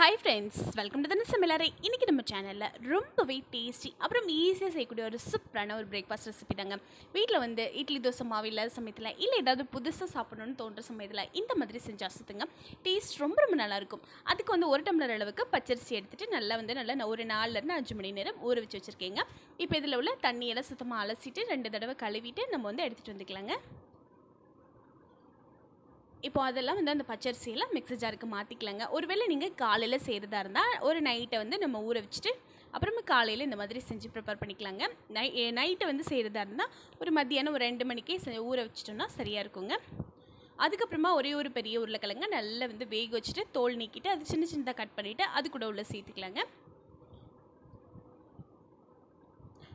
Hi friends welcome to தன சமையலறை இன்றைக்கி நம்ம சேனலில் ரொம்பவே டேஸ்டி அப்புறம் ஈஸியாக செய்யக்கூடிய ஒரு சூப்பரான ஒரு பிரேக்ஃபாஸ்ட் ரெசிபி தாங்க. வீட்டில் வந்து இட்லி தோசை மாவு இல்லாத சமயத்தில் இல்லை ஏதாவது புதுசாக சாப்பிடணும்னு தோன்ற சமயத்தில் இந்த மாதிரி செஞ்சு அசத்துங்க. டேஸ்ட் ரொம்ப ரொம்ப நல்லாயிருக்கும் அதுக்கு வந்து ஒரு டம்ளர் அளவுக்கு பச்சரிசி எடுத்துகிட்டு நல்லா வந்து நல்லா ஒரு நாலுலேருந்து அஞ்சு மணி நேரம் ஊற வச்சு வச்சுருக்கேங்க. இப்போ இதில் உள்ள தண்ணியெல்லாம் சுத்தமாக அலசிட்டு ரெண்டு தடவை கழுவிட்டு நம்ம வந்து எடுத்துகிட்டு வந்துக்கலாங்க. இப்போ அதெல்லாம் வந்து அந்த பச்சரிசியெல்லாம் மிக்ஸி ஜாருக்கு மாற்றிக்கலாங்க ஒருவேளை நீங்கள் காலையில் செய்கிறதா இருந்தால் ஒரு நைட்டை வந்து நம்ம ஊற வச்சுட்டு அப்புறமா காலையில் இந்த மாதிரி செஞ்சு ப்ரிப்பேர் பண்ணிக்கலாங்க. நை நைட்டை வந்து செய்கிறதா இருந்தால் ஒரு மத்தியானம் ஒரு ரெண்டு மணிக்கே செ- ஊற வச்சிட்டோம்னா சரியாக இருக்குங்க. அதுக்கப்புறமா ஒரே ஒரு பெரிய உருளைக்கிழங்க நல்லா வந்து வேக வச்சுட்டு தோல் நீக்கிட்டு அது சின்ன சின்னதாக கட் பண்ணிவிட்டு அது கூட உள்ளே சேர்த்துக்கலாங்க.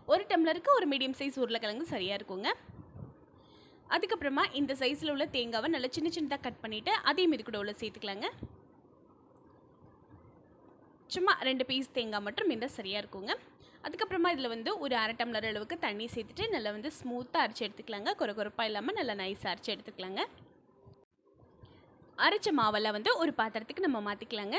ஒரு டம்ளருக்கு ஒரு மீடியம் சைஸ் உருளைக்கிழங்கு சரியாக இருக்குங்க. அதுக்கப்புறமா இந்த சைஸில் உள்ள தேங்காவை நல்லா சின்ன சின்னதாக கட் பண்ணிவிட்டு அதையும் இது கூட உள்ள சேர்த்துக்கலாங்க. சும்மா ரெண்டு பீஸ் தேங்காய் மட்டும் இருந்தால் சரியாக இருக்குங்க. அதுக்கப்புறமா இதில் வந்து ஒரு அரை டம்ளர் அளவுக்கு தண்ணி சேர்த்துட்டு நல்லா வந்து ஸ்மூத்தாக அரைச்சி எடுத்துக்கலாங்க. கொர குறைப்பாக இல்லாமல் நல்லா நைஸாக அரைச்சி எடுத்துக்கலாங்க. அரைச்ச மாவெல்லாம் வந்து ஒரு பாத்திரத்துக்கு நம்ம மாற்றிக்கலாங்க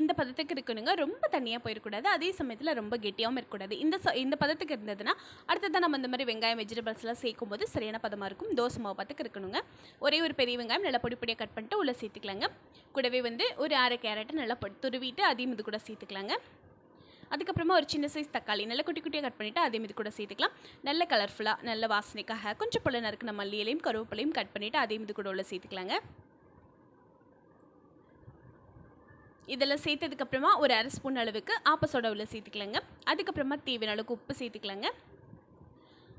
இந்த பதத்துக்கு இருக்கணுங்க. ரொம்ப தண்ணியாக போயிடக்கூடாது அதே சமயத்தில் ரொம்ப கெட்டியாகவும் இருக்கக்கூடாது. இந்த ச இந்த பதத்துக்கு இருந்ததுன்னா அடுத்ததான் நம்ம இந்த மாதிரி வெங்காயம் வெஜிடபிள்ஸ்லாம் சேர்க்கும் போது சரியான பதமாக இருக்கும். தோசை மாவு பதத்துக்கு இருக்கணுங்க. ஒரே ஒரு பெரிய வெங்காயம் நல்லா பொடி பொடியாக கட் பண்ணிட்டு உள்ளே சேர்த்துக்கலாங்க. கூடவே வந்து ஒரு அரை கேரட்டை நல்லா துருவிட்டு அதையும் இது கூட சேர்த்துக்கலாங்க. அதுக்கப்புறமா ஒரு சின்ன சைஸ் தக்காளி நல்லா குட்டி குட்டியாக கட் பண்ணிவிட்டு அதையும் மீது கூட சேர்த்துக்கலாம். நல்ல கலர்ஃபுல்லாக நல்ல வாசனைக்காக கொஞ்சம் போல நறுக்கின மல்லியிலையும் கருவேப்பிலையும் கட் பண்ணிவிட்டு அதையும் இது கூட உள்ள சேர்த்துக்கலாங்க. இதெல்லாம் சேர்த்ததுக்கப்புறமா ஒரு அரை ஸ்பூன் அளவுக்கு ஆப்ப சோடா உள்ள அதுக்கப்புறமா தேவையான அளவுக்கு உப்பு சேர்த்துக்கலங்க.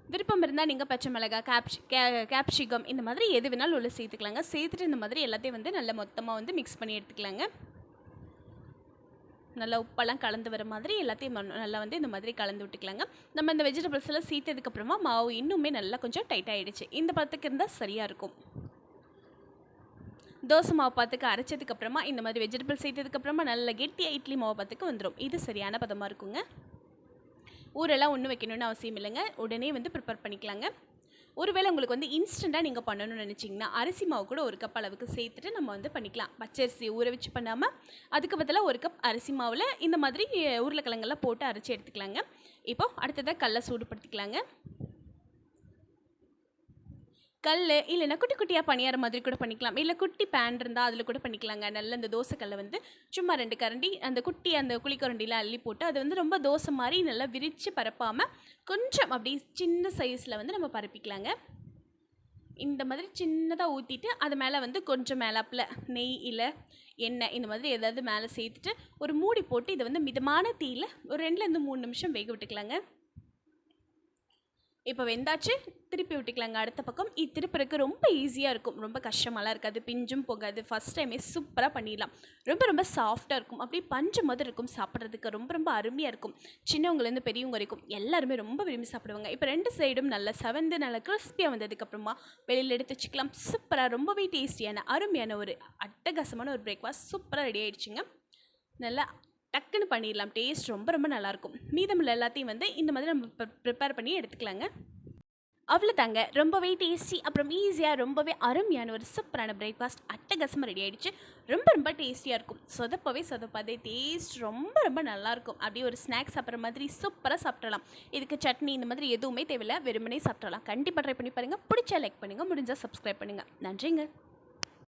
விருப்பம் இருந்தால் நீங்கள் பச்சை மிளகாய் கேப்ஷி கே கேப்சிகம் இந்த மாதிரி எது வேணாலும் உள்ள சேர்த்துக்கலாங்க. சேர்த்துட்டு இந்த மாதிரி எல்லாத்தையும் வந்து நல்லா மொத்தமாக வந்து மிக்ஸ் பண்ணி எடுத்துக்கலாங்க. நல்லா உப்பெல்லாம் கலந்து வர மாதிரி எல்லாத்தையும் ம- நல்லா வந்து இந்த மாதிரி கலந்து விட்டுக்கலாங்க. நம்ம இந்த வெஜிடபிள்ஸ் எல்லாம் சேர்த்ததுக்கப்புறமா மாவு இன்னுமே நல்லா கொஞ்சம் டைட் ஆகிடுச்சு இந்த பத்துக்கு இருந்தால் சரியாக இருக்கும். தோசை மாவு பார்த்துக்கு அரைச்சதுக்கு அப்புறமா இந்த மாதிரி வெஜிடபிள் சேர்த்ததுக்கப்புறமா நல்ல கெட்டியாக இட்லி மாவு பார்த்துக்கு வந்துடும் இது சரியான பதமாக இருக்குங்க. ஊரெல்லாம் ஒன்றும் வைக்கணும்னு அவசியம் இல்லைங்க. உடனே வந்து ப்ரிப்பேர் பண்ணிக்கலாங்க. ஒருவேளை உங்களுக்கு வந்து இன்ஸ்டண்ட்டாக நீங்கள் பண்ணணும்னு நினச்சிங்கன்னா அரிசி மாவு கூட ஒரு கப் அளவுக்கு சேர்த்துட்டு நம்ம வந்து பண்ணிக்கலாம். பச்சரிசி ஊற வச்சு பண்ணாமல் அதுக்கு பதிலாக ஒரு கப் அரிசி மாவில் இந்த மாதிரி உருளைக்கிழங்கெல்லாம் போட்டு அரைச்சி எடுத்துக்கலாங்க. இப்போ அடுத்ததாக கல்லை சூடுபடுத்திக்கலாங்க. கல் இல்லைன்னா குட்டி குட்டியாக பணியார மாதிரி கூட பண்ணிக்கலாம். இல்லை குட்டி பேன் இருந்தால் அதில் கூட பண்ணிக்கலாங்க. நல்ல இந்த தோசைக்கல்லை வந்து சும்மா ரெண்டு கரண்டி அந்த குட்டி அந்த குழிக்கரண்டிலாம் அள்ளி போட்டு அது வந்து ரொம்ப தோசை மாதிரி நல்லா விரித்து பரப்பாமல் கொஞ்சம் அப்படி சின்ன சைஸில் வந்து நம்ம பரப்பிக்கலாங்க. இந்த மாதிரி சின்னதாக ஊற்றிட்டு அது மேலே வந்து கொஞ்சம் மேலாப்பில் நெய் இல்லை எண்ணெய் இந்த மாதிரி ஏதாவது மேலே சேர்த்துட்டு ஒரு மூடி போட்டு இதை வந்து மிதமான தீயில் ஒரு ரெண்டுலேருந்து மூணு நிமிஷம் வேக விட்டுக்கலாங்க. இப்போ வெந்தாச்சு திருப்பி விட்டுக்கலாங்க அடுத்த பக்கம் இது திருப்புறக்கு ரொம்ப ஈஸியாக இருக்கும். ரொம்ப கஷ்டமாலாம் இருக்காது. பிஞ்சும் போகாது. ஃபஸ்ட் டைமே சூப்பராக பண்ணிடலாம். ரொம்ப ரொம்ப சாஃப்டாக இருக்கும். அப்படியே பஞ்சு மாதிரி இருக்கும் சாப்பிட்றதுக்கு. ரொம்ப ரொம்ப அருமையாக இருக்கும். சின்னவங்கலேருந்து பெரியவங்க வரைக்கும் எல்லாருமே ரொம்ப விரும்பி சாப்பிடுவாங்க. இப்போ ரெண்டு சைடும் நல்லா செவந்து நல்லா கிறிஸ்பியாக வந்ததுக்கப்புறமா வெளியில் எடுத்து வச்சுக்கலாம். சூப்பராக ரொம்பவே டேஸ்டியான அருமையான ஒரு அட்டகாசமான ஒரு பிரேக்ஃபாஸ்ட் சூப்பராக ரெடி ஆகிடுச்சிங்க நல்லா டக்குன்னு பண்ணிடலாம். டேஸ்ட் ரொம்ப ரொம்ப நல்லாயிருக்கும். மீதமுள்ள எல்லாத்தையும் வந்து இந்த மாதிரி நம்ம ப்ரிப்பேர் பண்ணி எடுத்துக்கலாங்க. அவ்வளோதாங்க. ரொம்பவே டேஸ்டி அப்புறம் ஈஸியாக ரொம்பவே அருமையான ஒரு சூப்பரான பிரேக்ஃபாஸ்ட் அட்டகாசமாக ரெடி ஆகிடுச்சு ரொம்ப ரொம்ப டேஸ்டியாக இருக்கும். சொதப்பவே சொதப்பாதே. டேஸ்ட் ரொம்ப ரொம்ப நல்லாயிருக்கும். அப்படியே ஒரு ஸ்நாக்ஸ் சாப்பிட்ற மாதிரி சூப்பராக சாப்பிடலாம் இதுக்கு சட்னி இந்த மாதிரி எதுவுமே தேவையில்ல. வெறுமனே சாப்பிடலாம் கண்டிப்பாக ட்ரை பண்ணி பாருங்கள் பிடிச்சா லைக் பண்ணுங்கள் முடிஞ்சால் சப்ஸ்கிரைப் பண்ணுங்கள் நன்றிங்க.